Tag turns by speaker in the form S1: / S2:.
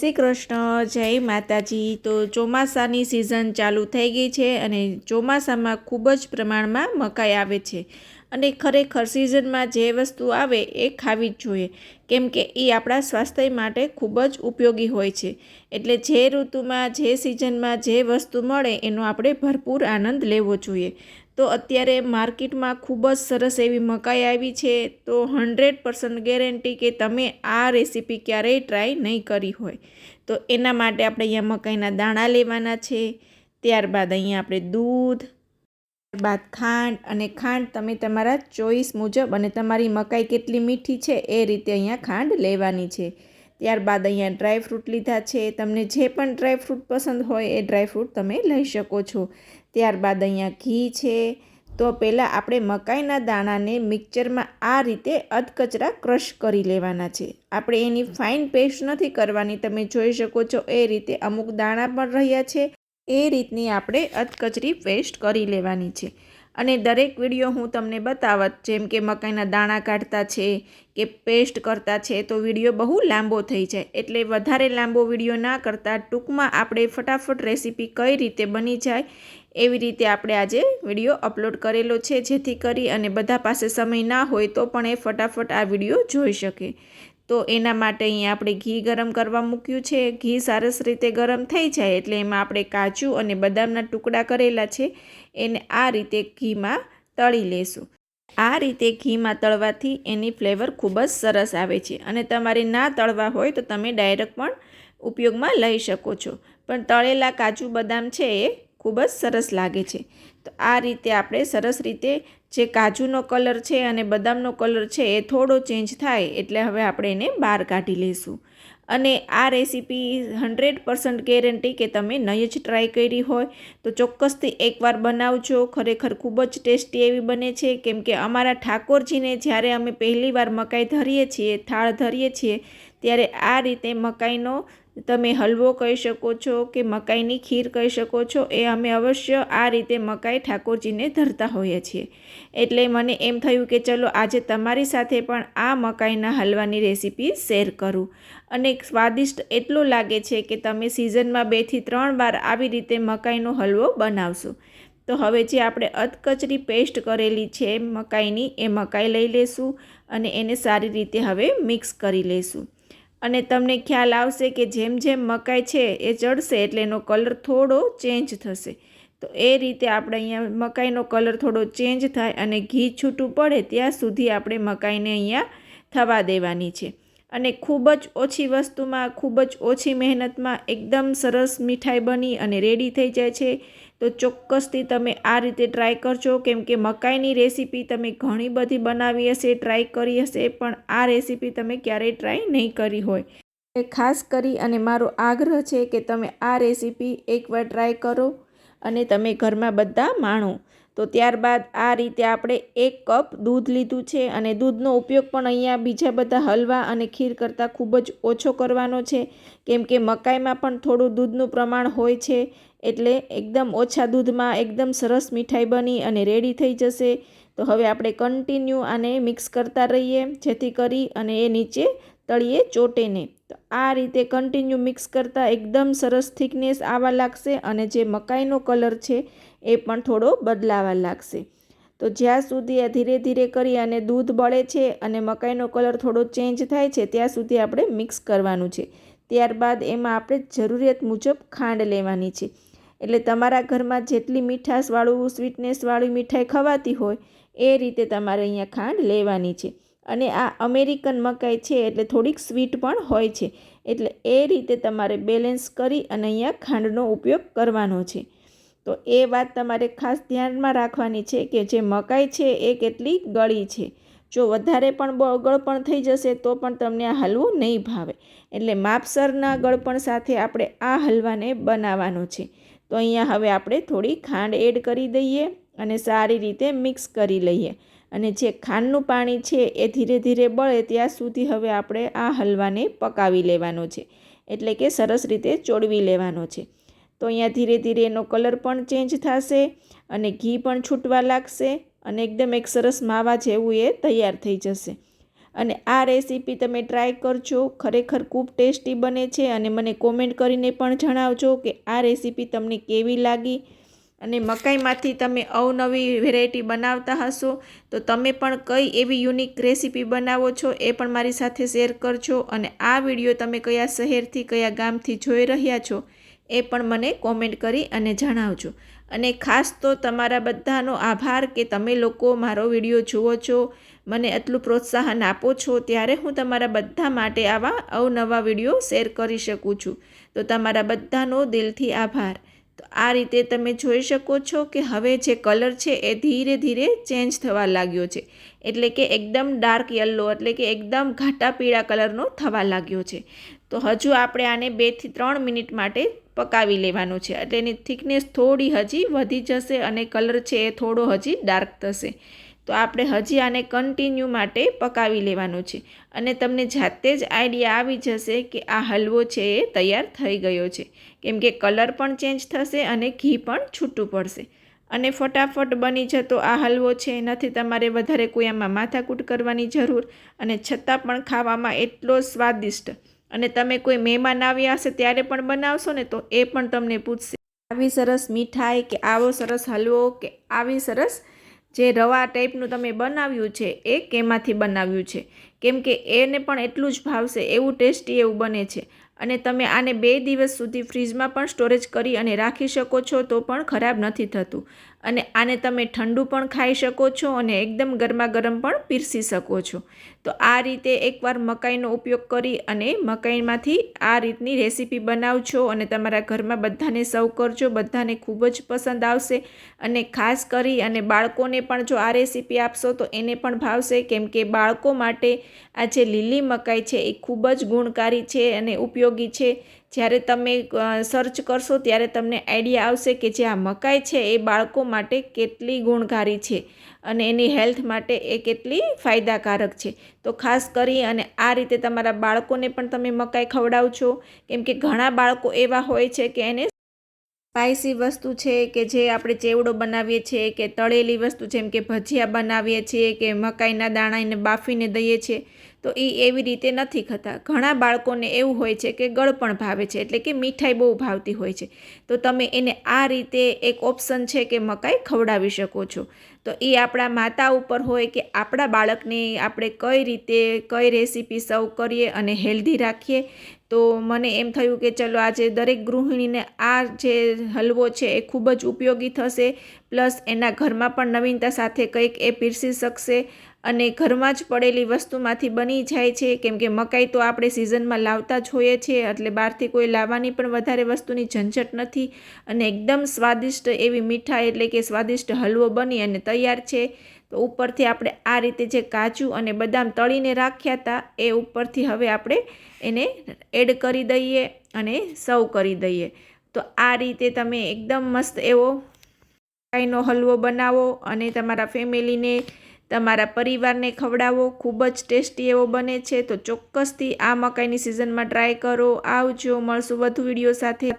S1: શ્રી કૃષ્ણ, જય માતાજી. તો ચોમાસાની સિઝન ચાલુ થઈ ગઈ છે અને ચોમાસામાં ખૂબ જ પ્રમાણમાં મકાઈ આવે છે. અને ખરેખર સિઝનમાં જે વસ્તુ આવે એ ખાવી જ જોઈએ. કેમ કે એ આપણા સ્વાસ્થ્ય માટે ખૂબ જ ઉપયોગી હોય છે. એટલે જે ઋતુમાં, જે સિઝનમાં જે વસ્તુ મળે એનો આપણે ભરપૂર આનંદ લેવો જોઈએ. તો અત્યારે માર્કેટમાં ખૂબ જ સરસ એવી મકાઈ આવી છે, તો હંડ્રેડ પર્સન્ટ ગેરંટી કે તમે આ રેસીપી ક્યારેય ટ્રાય નહીં કરી હોય. તો એના માટે આપણે અહીંયા મકાઈના દાણા લેવાના છે, ત્યારબાદ અહીંયા આપણે દૂધ, ત્યારબાદ ખાંડ અને ખાંડ તમે તમારા ચોઈસ મુજબ અને તમારી મકાઈ કેટલી મીઠી છે એ રીતે અહીંયા ખાંડ લેવાની છે. ત્યારબાદ અહીંયા ડ્રાયફ્રૂટ લીધા છે. તમને જે પણ ડ્રાયફ્રૂટ પસંદ હોય એ ડ્રાયફ્રૂટ તમે લઈ શકો છો. ત્યારબાદ અહીંયા ઘી છે. તો પહેલાં આપણે મકાઈના દાણાને મિક્સરમાં આ રીતે અધકચરા ક્રશ કરી લેવાના છે. આપણે એની ફાઇન પેસ્ટ નથી કરવાની. તમે જોઈ શકો છો એ રીતે અમુક દાણા પણ રહ્યા છે. એ રીતની આપણે અધકચરી પેસ્ટ કરી લેવાની છે. અને દરેક વીડિયો હું તમને બતાવત, જેમ કે મકાઈના દાણા કાઢતા છે કે પેસ્ટ કરતા છે, તો વીડિયો બહુ લાંબો થઈ જાય. એટલે વધારે લાંબો વીડિયો ના કરતાં ટૂંકમાં આપણે ફટાફટ રેસીપી કઈ રીતે બની જાય, એવી રીતે આપણે આજે વીડિયો અપલોડ કરેલો છે, જેથી કરી અને બધા પાસે સમય ના હોય તો પણ એ ફટાફટ આ વીડિયો જોઈ શકે. તો એના માટે અહીંયા આપણે ઘી ગરમ કરવા મૂક્યું છે. ઘી સરસ રીતે ગરમ થઈ જાય એટલે એમાં આપણે કાજુ અને બદામના ટુકડા કરેલા છે. એને આ રીતે ઘીમાં તળી લેશું. આ રીતે ઘીમાં તળવાથી એની ફ્લેવર ખૂબ જ સરસ આવે છે અને તમારે ના તળવા હોય તો તમે ડાયરેક્ટ પણ ઉપયોગમાં લઈ શકો છો. પણ તળેલા કાજુ બદામ છે એ ખૂબ જ સરસ લાગે છે. તો આ રીતે આપણે સરસ રીતે જે કાજુનો કલર છે અને બદામનો કલર છે એ થોડો ચેન્જ થાય એટલે હવે આપણે એને બહાર કાઢી લઈશું. અને આ રેસીપી હંડ્રેડ પર્સન્ટ ગેરંટી કે તમે નહીં જ ટ્રાય કરી હોય તો ચોક્કસથી એકવાર બનાવજો. ખરેખર ખૂબ જ ટેસ્ટી એવી બને છે. કેમ કે અમારા ઠાકોરજીને જ્યારે અમે પહેલીવાર મકાઈ ધરીએ છીએ, થાળ ધરીએ છીએ, ત્યારે આ રીતે મકાઈનો તમે હલવો કહી શકો છો કે મકાઈની ખીર કહી શકો છો, એ અમે અવશ્ય આ રીતે મકાઈ ઠાકોરજીને ધરતા હોઈએ છીએ. એટલે મને એમ થયું કે ચલો આજે તમારી સાથે પણ આ મકાઈના હલવાની રેસીપી શેર કરું. અને સ્વાદિષ્ટ એટલો લાગે છે કે તમે સિઝનમાં બેથી ત્રણ વાર આવી રીતે મકાઈનો હલવો બનાવશો. તો હવે જે આપણે અધકચરી પેસ્ટ કરેલી છે મકાઈની, એ મકાઈ લઈ લેશું અને એને સારી રીતે હવે મિક્સ કરી લઈશું અને તમને ખ્યાલ આવશે કે જેમ જેમ મકાઈ છે એ ચડશે એટલે એનો કલર થોડો ચેન્જ થશે. તો એ રીતે આપણે અહીંયા મકાઈનો કલર થોડો ચેન્જ થાય અને ઘી છૂટું પડે ત્યાં સુધી આપણે મકાઈને અહીંયા થવા દેવાની છે. અને ખૂબ જ ઓછી વસ્તુમાં, ખૂબ જ ઓછી મહેનતમાં એકદમ સરસ મીઠાઈ બની અને રેડી થઈ જાય છે. તો ચોક્કસથી તમે આ રીતે ટ્રાય કરજો. કેમ કે મકાઈની રેસીપી તમે ઘણી બધી બનાવી હશે, ટ્રાય કરી હશે, પણ આ રેસીપી તમે ક્યારેય ટ્રાય નહીં કરી હોય. ખાસ કરી અને મારો આગ્રહ છે કે તમે આ રેસીપી એકવાર ટ્રાય કરો અને તમે ઘરમાં બધા માણો. તો ત્યારબાદ આ રીતે આપણે એક કપ દૂધ લીધું છે અને દૂધનો ઉપયોગ પણ અહીંયા બીજા બધા હલવા અને ખીર કરતાં ખૂબ જ ઓછો કરવાનો છે. કેમ કે મકાઈમાં પણ થોડું દૂધનું પ્રમાણ હોય છે, એટલે એકદમ ઓછા દૂધમાં એકદમ સરસ મીઠાઈ બની અને રેડી થઈ જશે. તો હવે આપણે કન્ટિન્યુ આને મિક્સ કરતા રહીએ, જેથી કરી અને એ નીચે તળીએ ચોટે નહીં તો આ રીતે કન્ટિન્યુ મિક્સ કરતાં એકદમ સરસ થિકનેસ આવવા લાગશે અને જે મકાઈનો કલર છે એ પણ થોડો બદલાવા લાગશે. તો જ્યાં સુધી આ ધીરે ધીરે કરી અને દૂધ બળે છે અને મકાઈનો કલર થોડો ચેન્જ થાય છે, ત્યાં સુધી આપણે મિક્સ કરવાનું છે. ત્યારબાદ એમાં આપણે જરૂરિયાત મુજબ ખાંડ લેવાની છે. એટલે તમારા ઘરમાં જેટલી મીઠાશવાળું સ્વીટનેસવાળી મીઠાઈ ખવાતી હોય, એ રીતે તમારે અહીંયા ખાંડ લેવાની છે. અને આ અમેરિકન મકાઈ છે એટલે થોડીક સ્વીટ પણ હોય છે. એટલે એ રીતે તમારે બેલેન્સ કરી અને અહીંયા ખાંડનો ઉપયોગ કરવાનો છે. તો એ વાત તમારે ખાસ ધ્યાનમાં રાખવાની છે કે જે મકાઈ છે એ કેટલી ગળી છે. જો વધારે પણ ગળપણ થઈ જશે તો પણ તમને આ હલવો નહીં ભાવે. એટલે માપસરના ગળપણ સાથે આપણે આ હલવાને બનાવવાનો છે. તો અહીંયા હવે આપણે થોડી ખાંડ એડ કરી દઈએ અને સારી રીતે મિક્સ કરી લઈએ. અને જે ખાંડનું પાણી છે એ ધીરે ધીરે બળે ત્યાં સુધી હવે આપણે આ હલવાને પકાવી લેવાનો છે. એટલે કે સરસ રીતે ચોળવી લેવાનો છે. તો અહીંયા ધીરે ધીરે એનો કલર પણ ચેન્જ થશે અને ઘી પણ છૂટવા લાગશે અને એકદમ એક સરસ માવા જેવું એ તૈયાર થઈ જશે. અને આ રેસીપી તમે ટ્રાય કરજો. ખરેખર ખૂબ ટેસ્ટી બને છે અને મને કોમેન્ટ કરીને પણ જણાવજો કે આ રેસીપી તમને કેવી લાગી અને મકાઈમાંથી તમે અવનવી વેરાયટી બનાવતા હશો, તો તમે પણ કઈ એવી યુનિક રેસીપી બનાવો છો એ પણ મારી સાથે શેર કરજો અને આ વીડિયો તમે કયા શહેરથી, કયા ગામથી જોઈ રહ્યા છો એ પણ મને કોમેન્ટ કરી અને જણાવજો. અને ખાસ તો તમારા બધાનો આભાર કે તમે લોકો મારો વીડિયો જુઓ છો, મને એટલું પ્રોત્સાહન આપો છો, ત્યારે હું તમારા બધા માટે આવા અવનવા વીડિયો શેર કરી શકું છું. તો તમારા બધાનો દિલથી આભાર. તો આ રીતે તમે જોઈ શકો છો કે હવે જે કલર છે એ ધીરે ધીરે ચેન્જ થવા લાગ્યો છે. એટલે કે એકદમ ડાર્ક યલો, એટલે કે એકદમ ઘાટા પીળા કલરનો થવા લાગ્યો છે. તો હજુ આપણે આને બેથી ત્રણ મિનિટ માટે પકાવી લેવાનું છે. એટલે એની થિકનેસ થોડી હજી વધી જશે અને કલર છે એ થોડો હજી ડાર્ક થશે. તો આપણે હજી આને કન્ટિન્યુ માટે પકાવી લેવાનું છે. અને તમને જાતે જ આઈડિયા આવી જશે કે આ હલવો છે એ તૈયાર થઈ ગયો છે. કેમ કે કલર પણ ચેન્જ થશે અને ઘી પણ છૂટું પડશે. અને ફટાફટ બની જતો આ હલવો છે. નથી તમારે વધારે કોઈ આમાં માથાકૂટ કરવાની જરૂર અને છતાં પણ ખાવામાં એટલો સ્વાદિષ્ટ. અને તમે કોઈ મહેમાન આવ્યા હશે ત્યારે પણ બનાવશો ને તો એ પણ તમને પૂછશે, આવી સરસ મીઠાઈ કે આવો સરસ હલવો કે આવી સરસ જે રવા ટાઈપનું તમે બનાવ્યું છે એ કેમાંથી બનાવ્યું છે? કેમ કે એને પણ એટલું જ ભાવશે, એવું ટેસ્ટી એવું બને છે. અને તમે આને બે દિવસ સુધી ફ્રીજમાં પણ સ્ટોરેજ કરી અને રાખી શકો છો તો પણ ખરાબ નથી થતું. અને આને તમે ઠંડુ પણ ખાઈ શકો છો અને એકદમ ગરમા ગરમ પણ પીરસી શકો છો. તો આ રીતે એકવાર મકાઈનો ઉપયોગ કરી અને મકાઈમાંથી આ રીતની રેસીપી બનાવજો અને તમારા ઘરમાં બધાને સર્વ કરજો. બધાને ખૂબ જ પસંદ આવશે અને ખાસ કરી અને બાળકોને પણ જો આ રેસીપી આપશો તો એને પણ ભાવશે. કેમ કે બાળકો માટે આ જે લીલી મકાઈ છે એ ખૂબ જ ગુણકારી છે અને ઉપયોગી છે. જ્યારે તમે સર્ચ કરશો ત્યારે તમને આઈડિયા આવશે કે જે આ મકાઈ છે એ બાળકો માટે કેટલી ગુણકારી છે અને એની હેલ્થ માટે એ કેટલી ફાયદાકારક છે. તો ખાસ કરી અને આ રીતે તમારા બાળકોને પણ તમે મકાઈ ખવડાવજો. કેમ કે ઘણા બાળકો એવા હોય છે કે એને સ્પાઇસી વસ્તુ છે કે જે આપણે ચેવડો બનાવીએ છીએ કે તળેલી વસ્તુ જેમ કે ભજીયા બનાવીએ છીએ કે મકાઈના દાણાને બાફીને દઈએ છીએ. તો એ એવી રીતે નથી ખાતા. ઘણા બાળકોને એવું હોય છે કે ગળપણ ભાવે છે, એટલે કે મીઠાઈ બહુ ભાવતી હોય છે. તો તમે એને આ રીતે એક ઓપ્શન છે કે મકાઈ ખવડાવી શકો છો. તો એ આપણા માતા ઉપર હોય કે આપણા બાળકને આપણે કઈ રીતે, કઈ રેસીપી સર્વ કરીએ અને હેલ્ધી રાખીએ. તો મને એમ થયું કે ચલો આજે દરેક ગૃહિણીને આ જે હલવો છે એ ખૂબ જ ઉપયોગી થશે. પ્લસ એના ઘરમાં પણ નવીનતા સાથે કંઈક એ પીરસી શકશે. અને ઘરમાં જ પડેલી વસ્તુમાંથી બની જાય છે. કેમ કે મકાઈ તો આપણે સિઝનમાં લાવતા જ હોઈએ છીએ, એટલે બહારથી કોઈ લાવવાની પણ વધારે વસ્તુની ઝંઝટ નથી. અને એકદમ સ્વાદિષ્ટ એવી મીઠાઈ એટલે કે સ્વાદિષ્ટ હલવો બની અને તૈયાર છે. તો ઉપરથી આપણે આ રીતે જે કાજુ અને બદામ તળીને રાખ્યા હતા, એ ઉપરથી હવે આપણે એને એડ કરી દઈએ અને સર્વ કરી દઈએ. તો આ રીતે તમે એકદમ મસ્ત એવો મકાઈનો હલવો બનાવો અને તમારા ફેમિલીને તમારા પરિવારને ખવડાવો, ખૂબ જ ટેસ્ટી એવો બને છે, તો ચોક્કસથી આ મકાઈની સિઝનમાં ટ્રાય કરો, આવજો, મળશું વધુ વીડિયો સાથે.